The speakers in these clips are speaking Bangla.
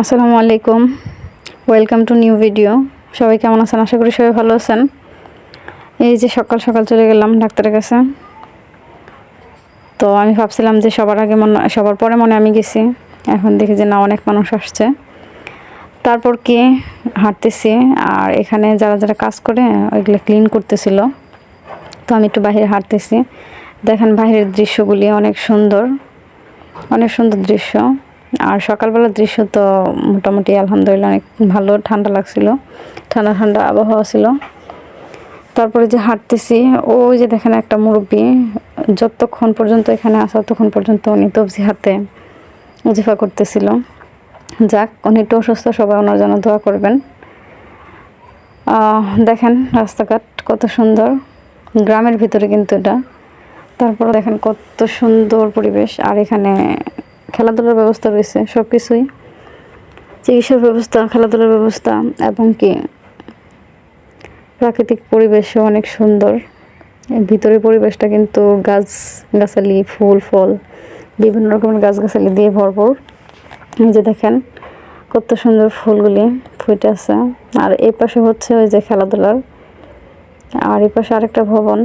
আসসালামু আলাইকুম। ওয়েলকাম টু নিউ ভিডিও সবাই কেমন আছেন? আশা করি সবাই ভালো আছেন। এই যে সকাল সকাল চলে গেলাম ডাক্তারের কাছে। তো আমি ভাবছিলাম যে সবার আগে মনে, সবার পরে মনে আমি গেছি। এখন দেখি যে না, অনেক মানুষ আসছে। তারপর কি? হাঁটতেছি। আর এখানে যারা যারা কাজ করে, ওইগুলো ক্লিন করতেছিল। তো আমি একটু বাইরে হাঁটতেছি। দেখেন বাইরের দৃশ্যগুলি অনেক সুন্দর। অনেক সুন্দর দৃশ্য। আর সকালবেলার দৃশ্য তো মোটামুটি আলহামদুলিল্লাহ অনেক ভালো, ঠান্ডা লাগছিল, ঠান্ডা ঠান্ডা আবহাওয়া ছিল। তারপরে যে হাঁটতেছি, ওই যে দেখেন একটা মুরব্বী, যতক্ষণ পর্যন্ত এখানে আসা ততক্ষণ পর্যন্ত উনি তবজি হাতে উজিফা করতেছিল। যাক, উনি একটু অসুস্থ, সবাই ওনার জন্য দোয়া করবেন। দেখেন রাস্তাঘাট কত সুন্দর, গ্রামের ভিতরে কিন্তু এটা। তারপর দেখেন কত সুন্দর পরিবেশ, আর এখানে খেলাধুলার ব্যবস্থা রয়েছে সব কিছুই চিকিৎসার ব্যবস্থা, খেলাধুলার ব্যবস্থা এবং কি? প্রাকৃতিক পরিবেশও অনেক সুন্দর। ভিতরের পরিবেশটা কিন্তু গাছ, গাছালি, ফুল, ফল, বিভিন্ন রকমের গাছগাছালি দিয়ে ভরপুর। যে দেখেন, কত সুন্দর ফুলগুলি ফুটে আছে। আর এই পাশে হচ্ছে ওই যে খেলাধুলার। আর এই পাশে আরেকটা ভবন।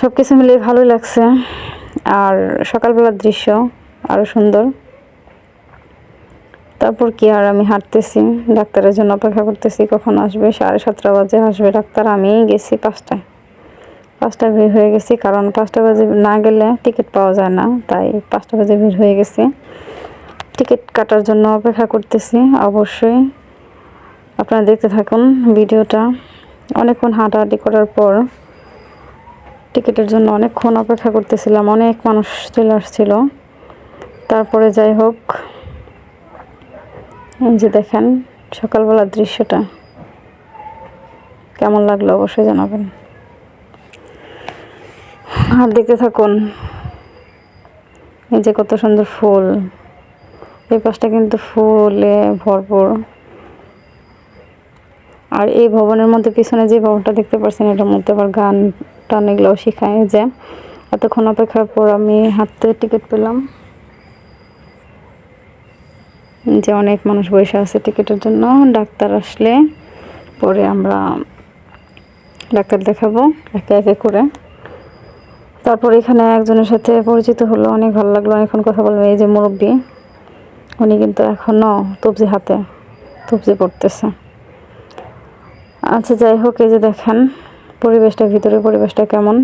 সব কিছু মিলিয়ে ভালোই লাগছে। আর সকালবেলার দৃশ্য আরও সুন্দর। তারপর কি আর আমি হাঁটতেছি, ডাক্তারের জন্য অপেক্ষা করতেছি, কখন আসবে? সাড়ে সাতটা বাজে আসবে ডাক্তার আমি গেছি পাঁচটায়। পাঁচটায় বের হয়ে গেছি, কারণ পাঁচটা বাজে না গেলে টিকিট পাওয়া যায় না, তাই পাঁচটা বাজে বের হয়ে গেছি। টিকিট কাটার জন্য অপেক্ষা করতেছি, অবশ্যই। আপনারা দেখতে থাকুন ভিডিওটা। অনেকক্ষণ হাঁটাহাঁটি করার পর টিকিটের জন্য অনেকক্ষণ অপেক্ষা করতেছিলাম, অনেক মানুষ চলে আসছিল। তারপরে যাই হোক, এই যে দেখেন সকালবেলার দৃশ্যটা। কেমন লাগল অবশ্যই জানাবেন। আর দেখতে থাকুন, এই যে কত সুন্দর ফুল। এই পাশটা কিন্তু ফুলে ভরপুর। আর এই ভবনের মধ্যে পিছনে যে ভবনটা দেখতে পাচ্ছেন এটার মধ্যে আবার গান টান এগুলোও শেখায় যে এতক্ষণ অপেক্ষার পর আমি হাঁটতে টিকিট পেলাম। যে অনেক মানুষ বসে আছে টিকিটের জন্য, ডাক্তার আসলে পরে আমরা ডাক্তার দেখাবো একে একে করে। তারপর এখানে একজনের সাথে পরিচিত হলো, অনেক ভালো লাগল অনেকক্ষণ কথা বলব এই যে মুরব্বী। উনি কিন্তু এখনও তবজি হাতে, তবজি পড়তেছে আচ্ছা যাই হোক, এই যে দেখেন পরিবেশটা ভিতরে, পরিবেশটা কেমন?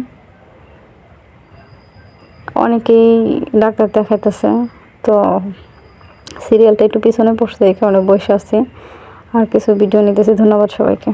অনেকেই ডাক্তার দেখাইতেছে, তো সিরিয়ালটা একটু পিছনে পড়ছে, এই কারণে বসে আছি। আর কিছু ভিডিও নিতেছি, ধন্যবাদ সবাইকে।